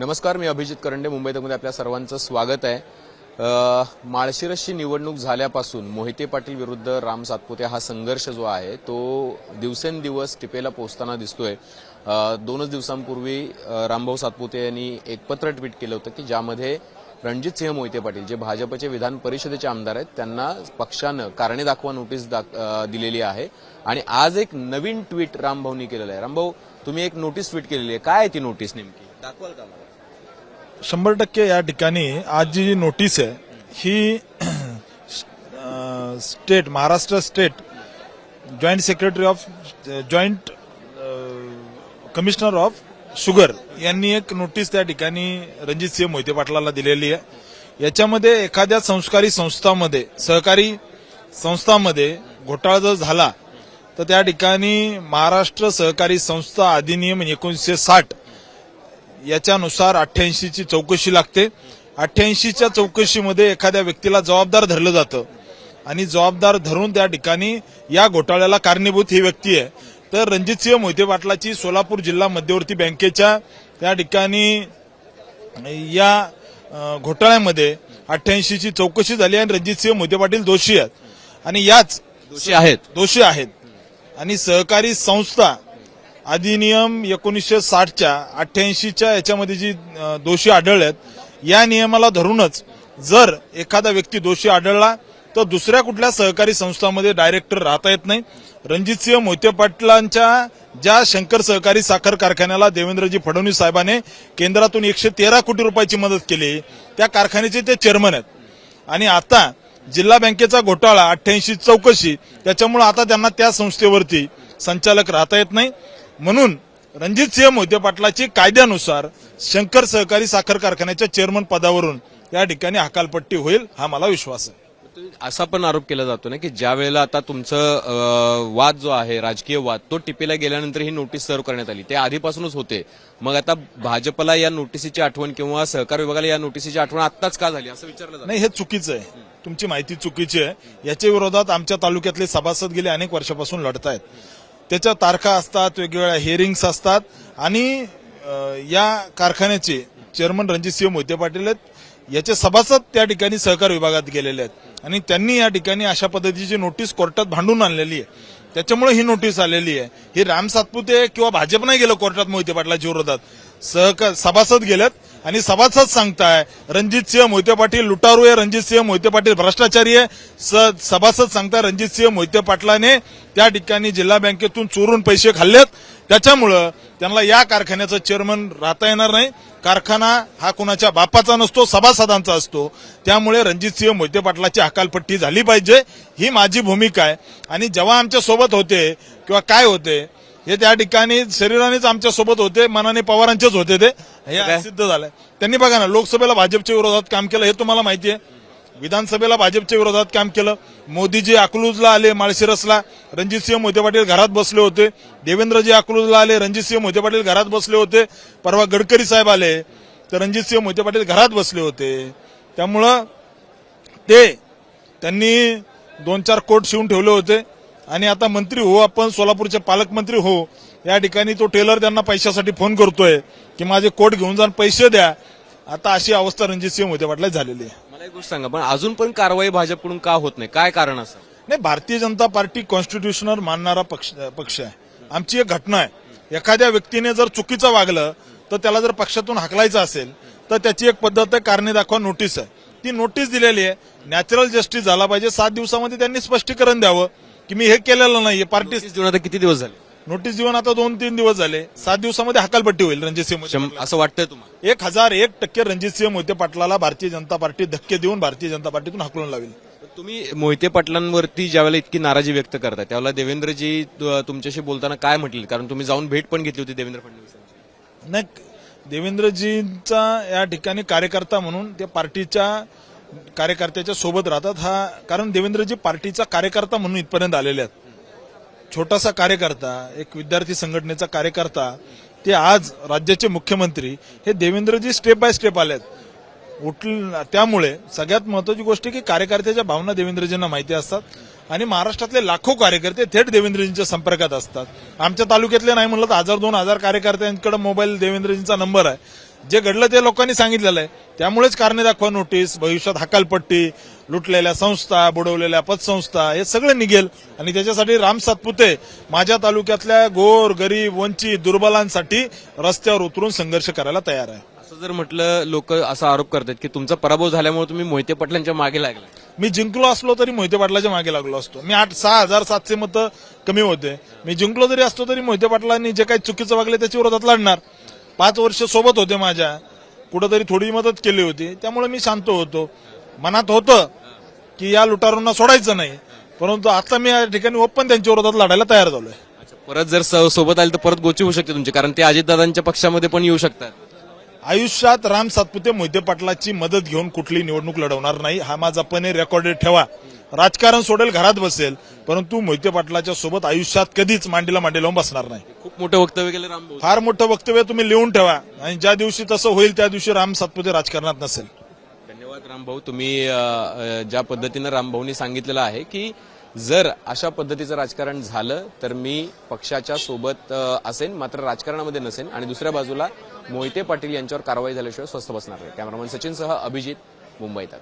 नमस्कार मी अभिजित करंडे मुंबईतमध्ये आपल्या सर्वांचं स्वागत आहे. माळशिरसची निवडणूक झाल्यापासून मोहिते पाटील विरुद्ध राम सातपुते हा संघर्ष जो आहे तो दिवसेंदिवस टिपेला पोहोचताना दिसतोय. दोनच दिवसांपूर्वी रामभाऊ सातपुते यांनी एक पत्र ट्विट केलं होतं की ज्यामध्ये रणजित सिंह मोहिते पाटील जे भाजपचे विधान परिषदेचे आमदार आहेत त्यांना पक्षानं कारणे दाखवा नोटीस दाख- दिलेली आहे. आणि आज एक नवीन ट्विट रामभाऊनी केलेलं आहे. रामभाऊ तुम्ही एक नोटीस ट्विट केलेली आहे. काय आहे ती नोटीस नेमकी? दाखवाल का मला शंभर टक्के या ठिकाणी आज जी नोटीस आहे ही state Maharashtra state joint secretary of joint commissioner of sugar यांनी एक नोटीस त्या ठिकाणी रणजित सिंह मोहिते पाटलाला दिलेली आहे. याच्यामध्ये एखाद्या संस्कारी संस्थामध्ये सहकारी संस्थामध्ये घोटाळा जर झाला तर त्या ठिकाणी महाराष्ट्र सहकारी संस्था अधिनियम एकोणीसशे साठ याच्यानुसार अठ्ठ्याऐंशीची चौकशी लागते. अठ्ठ्याऐंशीच्या चौकशीमध्ये एखाद्या व्यक्तीला जबाबदार धरलं जातं. आणि जबाबदार धरून त्या ठिकाणी या घोटाळ्याला कारणीभूत ही व्यक्ती आहे. तर रणजितसिंह मोहिते पाटलाची सोलापूर जिल्हा मध्यवर्ती बँकेच्या त्या ठिकाणी या घोटाळ्यामध्ये अठ्ठ्याऐंशीची चौकशी झाली आणि रणजितसिंह मोहिते पाटील दोषी आहेत. आणि याच दोषी आहेत. दोषी आहेत. आणि सहकारी संस्था अधिनियम एकोणीसशे साठच्या अठ्ठ्याऐंशीच्या याच्यामध्ये जी दोषी आढळल्यात या नियमाला धरूनच जर एखादा व्यक्ती दोषी आढळला तर दुसऱ्या कुठल्या सहकारी संस्थांमध्ये डायरेक्टर राहता येत नाही. रणजितसिंह मोहिते पाटलांच्या ज्या शंकर सहकारी साखर कारखान्याला देवेंद्रजी फडणवीस साहेबांनी केंद्रातून एकशे तेरा कोटी रुपयाची मदत केली त्या कारखान्याचे ते चेअरमन आहेत. आणि आता जिल्हा बँकेचा घोटाळा अठ्ठ्याऐंशी चौकशी त्याच्यामुळे आता त्यांना त्या संस्थेवरती संचालक राहता येत नाही. म्हणून रणजित सिंह मोहिते पाटलाची कायद्यानुसार शंकर सहकारी साखर कारखान्याच्या चेअरमन पदावरून या ठिकाणी हकालपट्टी होईल हा मला विश्वास आहे. असा पण आरोप केला जातो ना की ज्या वेळेला आता तुमचं वाद जो आहे राजकीय वाद तो टिपेला गेल्यानंतर ही नोटीस सर्व करण्यात आली. ते आधीपासूनच होते. मग आता भाजपला या नोटिसीची आठवण किंवा सहकार विभागाला या नोटिसीची आठवण आत्ताच का झाली असं विचारलं जातं. नाही हे चुकीचं आहे. तुमची माहिती चुकीची आहे. याच्या विरोधात आमच्या तालुक्यातले सभासद गेले अनेक वर्षापासून लढतायत. त्याच्या तारखा असतात वेगवेगळ्या हिअरिंग्स असतात. आणि या कारखान्याचे चेअरमन रणजितसिंह मोहिते पाटील आहेत. याचे सभासद त्या ठिकाणी सहकार विभागात गेलेले आहेत. आणि त्यांनी या ठिकाणी अशा पद्धतीची नोटीस कोर्टात भांडून आणलेली आहे. त्याच्यामुळे ही नोटीस आलेली आहे. ही राम सातपुते किंवा भाजप नाही गेलं कोर्टात मोहिते पाटलाच्या विरोधात. सहकार सभासद गेलेत. आणि सभासद सांगताय रणजित सिंह मोहिते पाटील लुटारू आहे रणजित सिंह मोहिते पाटील भ्रष्टाचारी आहे. स- सभासद सांगताय रणजित सिंह मोहिते पाटलाने त्या ठिकाणी जिल्हा बँकेतून चोरून पैसे खाल्लेत. त्याच्यामुळं त्यांना या कारखान्याचं चेअरमन राहता येणार नाही. कारखाना हा कुणाच्या बापाचा नसतो सभासदांचा असतो. त्यामुळे रणजित सिंह मोहिते पाटलाची हकालपट्टी झाली पाहिजे. ही माझी भूमिका आहे. आणि जेव्हा आमच्यासोबत होते किंवा काय होते हे त्या ठिकाणी शरीरानेच आमच्यासोबत होते मनाने पवारांचेच होते ते. हे सिद्ध झालंय. त्यांनी बघा ना लोकसभेला भाजपच्या विरोधात काम केलं हे तुम्हाला माहिती आहे विधानसभेला भाजपच्या विरोधात काम केलं. मोदीजी अकलूजला आले माळशिरसला. रणजितसिंह मोहिते पाटील घरात बसले होते. देवेंद्रजी अकलूजला आले रणजितसिंह मोहिते पाटील घरात बसले होते. परवा गडकरी साहेब आले तर रणजितसिंह मोहिते पाटील घरात बसले होते. त्यामुळं ते त्यांनी दोन चार कोट शिवून ठेवले होते. आणि आता मंत्री हो आपण सोलापूरचे पालकमंत्री हो या ठिकाणी तो टेलर त्यांना पैशासाठी फोन करतोय की माझे कोट घेऊन जाऊन पैसे द्या. आता अशी अवस्था रणजितसिंह मोहिते पाटला झालेली आहे. मला एक गोष्ट सांगा पण अजून पण कारवाई भाजपकडून का होत नाही? काय कारण असं? नाही भारतीय जनता पार्टी कॉन्स्टिट्यूशनल मानणारा पक्ष पक्ष आहे. आमची एक घटना आहे. एखाद्या व्यक्तीने जर चुकीचं वागलं तर त्याला जर पक्षातून हाकलायचं असेल तर त्याची एक पद्धत आहे कारणे दाखवा नोटीस आहे. ती नोटीस दिलेली आहे नॅचरल जस्टिस झाला पाहिजे सात दिवसामध्ये त्यांनी स्पष्टीकरण द्यावं. की मी हे केलेलं नाहीये पार्टी देऊन आता किती दिवस झाले? नोटीस देऊन आता दोन तीन दिवस झाले. सात दिवसामध्ये हकालपट्टी होईल रणजितसिंह मोहिते शं- असं वाटतंय तुम्हाला? एक हजार एक टक्के रणजितसिंह मोहिते पाटलाला भारतीय जनता पार्टी धक्के देऊन भारतीय जनता पार्टीतून हाकलून लावेल. तुम्ही मोहिते पाटलांवरती ज्यावेळेला इतकी नाराजी व्यक्त करताय त्यावेळेला देवेंद्रजी तु- तुमच्याशी बोलताना काय म्हटले कारण तुम्ही जाऊन भेट पण घेतली होती देवेंद्र फडणवीस नाही देवेंद्रजींचा या ठिकाणी कार्यकर्ता म्हणून ते पार्टीच्या कार्यकर्त्याच्या सोबत राहतात. हा कारण देवेंद्रजी पार्टीचा कार्यकर्ता म्हणून इथपर्यंत आलेले आहेत. छोटासा कार्यकर्ता एक विद्यार्थी संघटनेचा कार्यकर्ता ते आज राज्याचे मुख्यमंत्री हे देवेंद्रजी स्टेप बाय स्टेप आलेत उठल त्यामुळे सगळ्यात महत्वाची गोष्ट की कार्यकर्त्याच्या भावना देवेंद्रजींना माहिती असतात. आणि महाराष्ट्रातले लाखो कार्यकर्ते थेट देवेंद्रजींच्या संपर्कात असतात. आमच्या तालुक्यातले नाही म्हणलं तर हजार दोन हजार कार्यकर्त्यांकडे मोबाईल देवेंद्रजींचा नंबर आहे. जे घडलं ते लोकांनी सांगितलेलं आहे. त्यामुळेच कारणे दाखवा नोटीस भविष्यात हकालपट्टी लुटलेल्या संस्था बुडवलेल्या पतसंस्था हे सगळं निघेल. आणि त्याच्यासाठी राम सातपुते माझ्या तालुक्यातल्या गोर गरीब वंचित दुर्बलांसाठी रस्त्यावर उतरून संघर्ष करायला तयार आहे. असं जर म्हटलं लोक असा आरोप करतात की तुमचा पराभव झाल्यामुळे तुम्ही मोहिते पाटलांच्या मागे लागला. मी जिंकलो असलो तरी मोहिते पाटलाच्या मागे लागलो असतो. मी आठ सहा हजार सातशे मतं कमी होते. मी जिंकलो जरी असतो तरी मोहिते पाटलांनी जे काही चुकीचं वागले त्याच्या विरोधात लढणार. पाच वर्ष सोबत होते माझ्या. कुठंतरी थोडी मदत केली होती. त्यामुळे मी शांत होतो. मनात होतं की या लुटारूंना सोडायचं नाही. परंतु आता मी या ठिकाणी ओपन त्यांच्या विरोधात लढायला तयार झालोय. परत जर सोबत आले तर परत गोची होऊ शकते तुमची कारण ते अजितदादांच्या पक्षामध्ये पण येऊ शकतात. आयुष्यात राम सातपुते मोहिते पाटलाची मदत घेऊन कुठली निवडणूक लढवणार नाही. हा माझा पण रेकॉर्डेड ठेवा. राजकारण सोडेल घरात बसेल परंतु मोहिते पाटलाच्या सोबत आयुष्यात कधीच मांडीला मांडी लावून बसणार नाही. खूप मोठं वक्तव्य केलं रामभाऊ फार मोठं वक्तव्य तुम्ही लिहून ठेवा. आणि ज्या दिवशी तसं होईल त्या दिवशी राम सातपुते राजकारणात नसेल. धन्यवाद रामभाऊ तुम्ही ज्या पद्धतीनं रामभाऊनी सांगितलेलं आहे की जर अशा पद्धतीचं राजकारण झालं तर मी पक्षाच्या सोबत असेन मात्र राजकारणामध्ये नसेन. आणि दुसऱ्या बाजूला मोहिते पाटील यांच्यावर कारवाई झाल्याशिवाय स्वस्थ बसणार नाही. कॅमेरामन सचिनसह अभिजित मुंबईत.